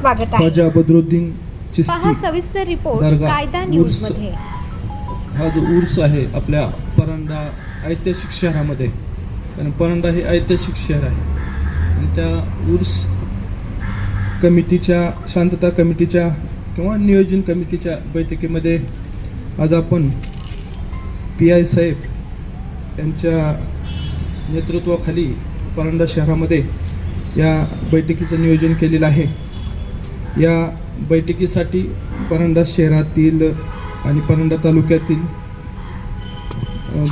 स्वागत आहे. पहा सविस्तर रिपोर्ट कायदा न्यूज. मध्ये हा जो उर्स आहे आपल्या परांडा ऐतिहासिक शहरामध्ये. कारण परांडा हे ऐतिहासिक शहर आहे. आणि त्या उर्स कमिटीच्या शांतता कमिटीच्या किंवा नियोजन कमिटीच्या बैठकीमध्ये आज आपण पी आय साहेब यांच्या नेतृत्वाखाली परांडा शहरामध्ये या बैठकीचं नियोजन केलेलं आहे. या बैठकीसाठी परांडा शहरातील आणि परांडा तालुक्यातील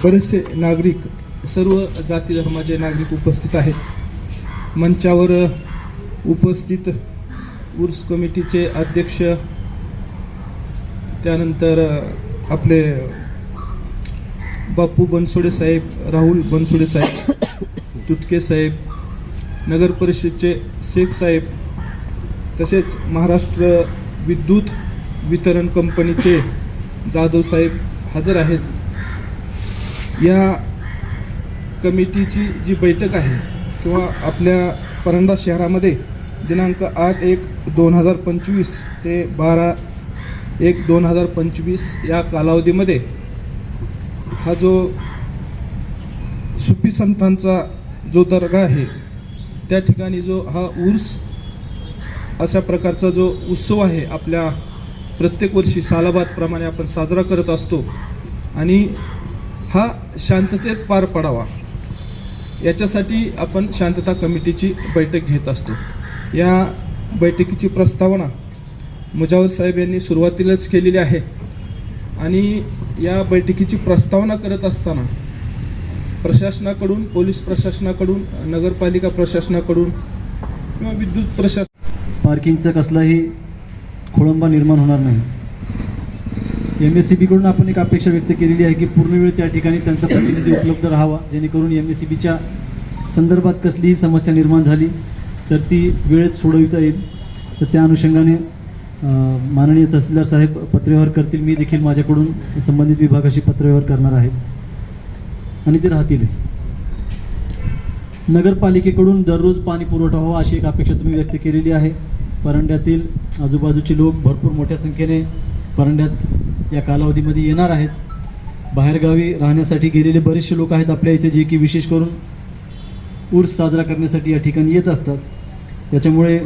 बरेचसे नागरिक सर्व जाती धर्माचे नागरिक उपस्थित आहेत. मंचावर उपस्थित उर्स कमिटीचे अध्यक्ष त्यानंतर आपले बापू बनसोडे साहेब राहुल बनसोडे साहेब तुटके साहेब नगर परिषदचे शेख साहेब तसेच महाराष्ट्र विद्युत वितरण कंपनीचे जाधवसाहेब हजर आहेत. या कमिटीची जी बैठक आहे किंवा आपल्या परंडा शहरामध्ये दिनांक आठ एक दोन हजार पंचवीस ते बारा एक दोन हजार पंचवीस या कालावधीमध्ये हा जो सुपी संतांचा जो दर्गा आहे त्या ठिकाणी जो हा उर्स अशा प्रकारचा जो उत्सव आहे आपल्या प्रत्येक वर्षी सालाबादप्रमाणे आपण साजरा करत असतो आणि हा शांततेत पार पडावा. याच्यासाठी आपण शांतता कमिटीची बैठक घेत असतो. या बैठकीची प्रस्तावना मुजावर साहेब यांनी सुरुवातीलाच केलेली आहे आणि या बैठकीची प्रस्तावना करत असताना प्रशासनाकडून पोलीस प्रशासनाकडून नगरपालिका प्रशासनाकडून किंवा विद्युत प्रशासन पार्किंगचा कसलाही खोळंबा निर्माण होणार नाही. एम एस सी बीकडून आपण एक अपेक्षा व्यक्त केलेली आहे की पूर्ण वेळ त्या ठिकाणी त्यांचा प्रतिनिधी उपलब्ध राहावा जेणेकरून एम एस सी बीच्या संदर्भात कसलीही समस्या निर्माण झाली तर ती वेळेत सोडविता येईल. तर त्या अनुषंगाने माननीय तहसीलदार साहेब पत्रव्यवहार करतील. मी देखील माझ्याकडून संबंधित विभागाशी पत्रव्यवहार करणार आहे. आणि ते राहतील. नगरपालिकेकडून दररोज पाणी पुरवठा व्हावा अशी एक अपेक्षा तुम्ही व्यक्त केलेली आहे. परंड्यातील आजूबाजूचे लोक भरपूर मोठ्या संख्येने परंड्यात या कालावधीमध्ये येणार आहेत. बाहेरगावी राहण्यासाठी गेलेले बरेचसे लोक आहेत आपल्या इथे जे की विशेष करून उर्स साजरा करण्यासाठी या ठिकाणी येत असतात. त्याच्यामुळे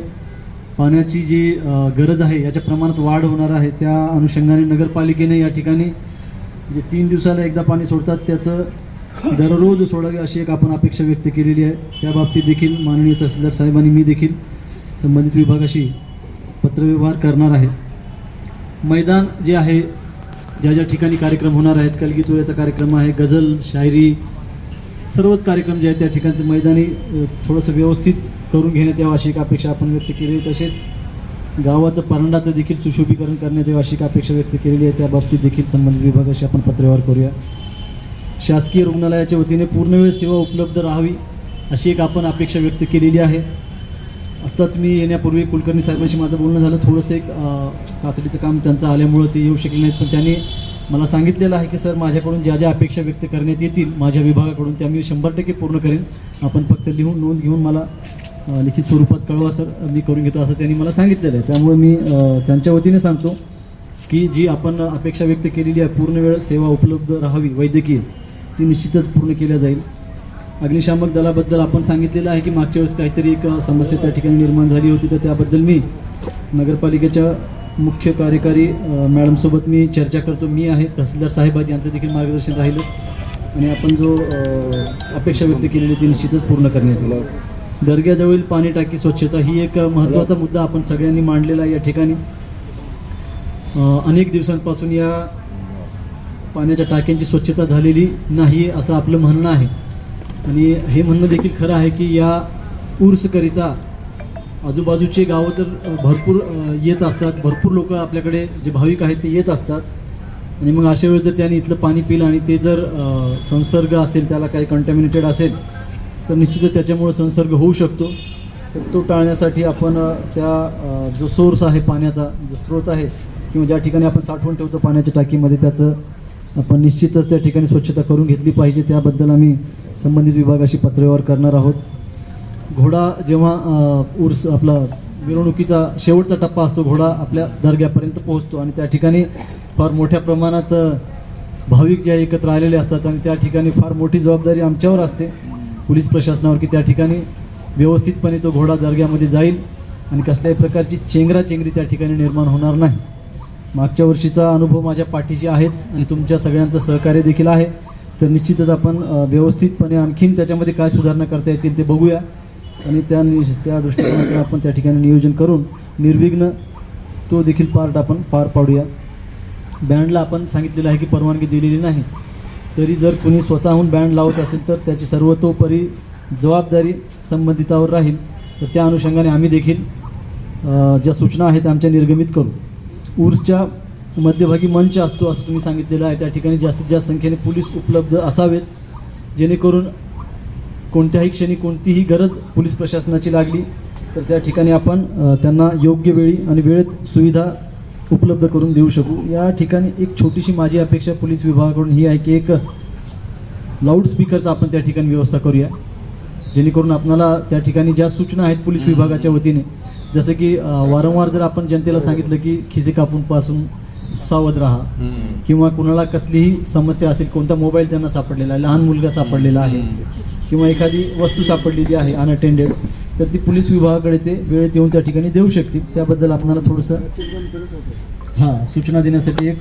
पाण्याची जी गरज आहे याच्या प्रमाणात वाढ होणार आहे. त्या अनुषंगाने नगरपालिकेने या ठिकाणी जे तीन दिवसाला एकदा पाणी सोडतात त्याचं दररोज सोडावे अशी एक आपण अपेक्षा व्यक्त केलेली आहे. त्या बाबतीत देखील माननीय तहसीलदार साहेबांनी मी देखील संबंधित विभागाशी पत्रव्यवहार करणार आहे. मैदान जे आहे ज्या ज्या ठिकाणी कार्यक्रम होणार आहेत कलगीतुऱ्याचा कार्यक्रम आहे गझल शायरी सर्वच कार्यक्रम जे आहेत त्या ठिकाणचं मैदानी थोडंसं व्यवस्थित करून घेण्यात यावं अशी एक अपेक्षा आपण व्यक्त केली आहे. तसेच गावाचं परांडाचं देखील सुशोभीकरण करण्यात यावं अशी एक अपेक्षा व्यक्त केलेली आहे. त्या बाबतीत देखील संबंधित विभागाशी आपण पत्रव्यवहार करूया. शासकीय रुग्णालयाच्या वतीने पूर्णवेळ सेवा उपलब्ध राहावी अशी एक आपण अपेक्षा व्यक्त केलेली आहे. आत्ताच मी येण्यापूर्वी कुलकर्णी साहेबांशी माझं बोलणं झालं. थोडंसं एक तातडीचं काम त्यांचं आल्यामुळं ते येऊ शकले नाहीत. पण त्यांनी मला सांगितलेलं आहे की सर माझ्याकडून ज्या ज्या अपेक्षा व्यक्त करण्यात येतील माझ्या विभागाकडून त्या मी शंभर टक्के पूर्ण करेन. आपण फक्त लिहून नोंद घेऊन मला लिखित स्वरूपात कळवा सर मी करून घेतो असं त्यांनी मला सांगितलेलं आहे. त्यामुळे मी त्यांच्या वतीने सांगतो की जी आपण अपेक्षा व्यक्त केलेली आहे पूर्ण वेळ सेवा उपलब्ध राहावी वैद्यकीय ती निश्चितच पूर्ण केल्या जाईल. अग्निशामक दलाबद्दल आपण सांगितलेलं आहे की मागच्या वेळेस काहीतरी एक समस्या त्या ठिकाणी निर्माण झाली होती तर त्याबद्दल मी नगरपालिकेच्या मुख्य कार्यकारी मॅडमसोबत मी चर्चा करतो. मी आहे तहसीलदार साहेब आहेत यांचं देखील मार्गदर्शन राहिलं. आणि आपण जो अपेक्षा व्यक्त केलेली ती निश्चितच पूर्ण करण्यात येईल. दर्ग्याजवळील पाणी टाकी स्वच्छता ही एक महत्त्वाचा मुद्दा आपण सगळ्यांनी मांडलेला आहे या ठिकाणी. अनेक दिवसांपासून या पाण्याच्या टाक्यांची स्वच्छता झालेली नाही असं आपलं म्हणणं आहे. आणि हे म्हणणं देखील खरं आहे की या उर्सकरिता आजूबाजूचे गावं तर भरपूर येत असतात. भरपूर लोक आपल्याकडे जे भाविक आहेत ते येत असतात. आणि मग अशा वेळेस जर त्याने इथलं पाणी पिलं आणि ते जर संसर्ग असेल त्याला काही कंटॅमिनेटेड असेल तर निश्चितच त्याच्यामुळे संसर्ग होऊ शकतो. तर तो टाळण्यासाठी आपण त्या जो सोर्स आहे पाण्याचा जो स्रोत आहे किंवा ज्या ठिकाणी आपण साठवून ठेवतो पाण्याच्या टाकीमध्ये त्याचं आपण निश्चितच त्या ठिकाणी स्वच्छता करून घेतली पाहिजे. त्याबद्दल आम्ही संबंधित विभागाशी पत्रव्यवहार करणार आहोत. घोडा जेव्हा उर्स आपला मिरवणुकीचा शेवटचा टप्पा असतो घोडा आपल्या दर्ग्यापर्यंत पोहोचतो आणि त्या ठिकाणी फार मोठ्या प्रमाणात भाविक जे एकत्र आलेले असतात आणि त्या ठिकाणी फार मोठी जबाबदारी आमच्यावर असते. पोलीस प्रशासनावर की त्या ठिकाणी व्यवस्थितपणे तो घोडा दर्ग्यामध्ये जाईल आणि कसल्याही प्रकारची चेंगराचेंगरी त्या ठिकाणी निर्माण होणार नाही. मागच्या वर्षीचा अनुभव माझ्या पाठीशी आहेच आणि तुमच्या सगळ्यांचं सहकार्य देखील आहे. तर निश्चितच आपण व्यवस्थितपणे आणखीन त्याच्यामध्ये काय सुधारणा करता येतील ते बघूया. आणि त्या नि त्या दृष्टिकोनातून आपण त्या ठिकाणी नियोजन करून निर्विघ्न तो देखील पार्ट आपण पार पाडूया. बँडला आपण सांगितलेलं आहे की परवानगी दिलेली नाही. तरी जर कुणी स्वतःहून बँड लावत असेल तर त्याची सर्वतोपरी जबाबदारी संबंधितावर राहील. तर त्या अनुषंगाने आम्ही देखील ज्या सूचना आहेत आमच्या निर्गमित करू. उर्सच्या मध्यभागी मंच असतो असं तुम्ही सांगितलेलं आहे. त्या ठिकाणी जास्तीत जास्त संख्येने पोलीस उपलब्ध असावेत. जेणेकरून कोणत्याही क्षणी कोणतीही गरज पोलीस प्रशासनाची लागली तर त्या ठिकाणी आपण त्यांना योग्य वेळी आणि वेळेत सुविधा उपलब्ध करून देऊ शकू. या ठिकाणी एक छोटीशी माझी अपेक्षा पोलीस विभागाकडून ही आहे की एक लाऊडस्पीकरचा आपण त्या ठिकाणी व्यवस्था करूया. जेणेकरून आपणाला त्या ठिकाणी ज्या सूचना आहेत पोलीस विभागाच्या वतीने जसं की वारंवार जर आपण जनतेला सांगितलं की खिसे कापून पासून सावध राहा किंवा कुणाला कसलीही समस्या असेल कोणता मोबाईल त्यांना सापडलेला आहे लहान मुलगा सापडलेला आहे किंवा एखादी वस्तू सापडलेली आहे अनअटेंडेड तर ती पोलीस विभागाकडे ते वेळेत येऊन त्या ठिकाणी देऊ शकतील. त्याबद्दल आपल्याला थोडंसं हां सूचना देण्यासाठी एक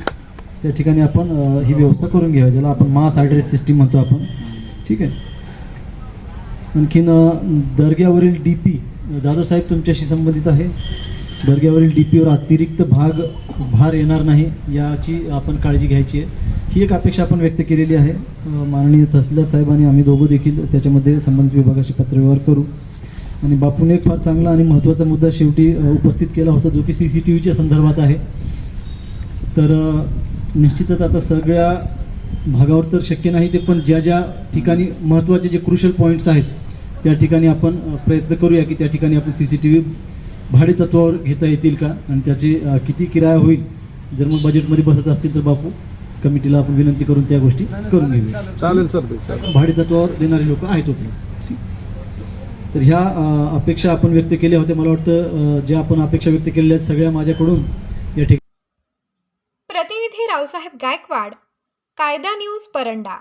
त्या ठिकाणी आपण ही व्यवस्था करून घ्यावी ज्याला आपण मास ॲड्रेस सिस्टीम म्हणतो आपण. ठीक आहे? आणखीन दर्ग्यावरील डी पी दादासाहेब तुमच्याशी संबंधित आहे. दर्ग्यावरील डी पीवर अतिरिक्त भाग भार येणार नाही याची आपण काळजी घ्यायची आहे. ही एक अपेक्षा आपण व्यक्त केलेली आहे. माननीय तहसीलदार साहेब आणि आम्ही दोघं देखील त्याच्यामध्ये संबंधित विभागाशी पत्रव्यवहार करू. आणि बापूने एक फार चांगला आणि महत्त्वाचा मुद्दा शेवटी उपस्थित केला होता जो की सी सी टी व्हीच्या संदर्भात आहे. तर निश्चितच आता सगळ्या भागावर तर शक्य नाही ते पण ज्या ज्या ठिकाणी महत्त्वाचे जे क्रुशल पॉईंट्स आहेत त्या ठिकाणी आपण प्रयत्न करूया की त्या ठिकाणी आपण सी सी टी व्ही भाडे तत्वावर घेता येतील का? आणि त्याची किती किराया होईल? जर मग बजेटमध्ये बसत असतील तर बापू कमिटीला आपण विनंती करून त्या गोष्टी करून घेऊया. चालेल. सर. भाडे तत्वावर देणारे लोक आहेत उपलब्ध तर ह्या अपेक्षा आपण व्यक्त केल्या होत्या. मला वाटतं ज्या आपण अपेक्षा व्यक्त केलेल्या आहेत सगळ्या माझ्याकडून या ठिकाणी प्रतिनिधी रावसाहेब गायकवाड कायदा न्यूज परंडा.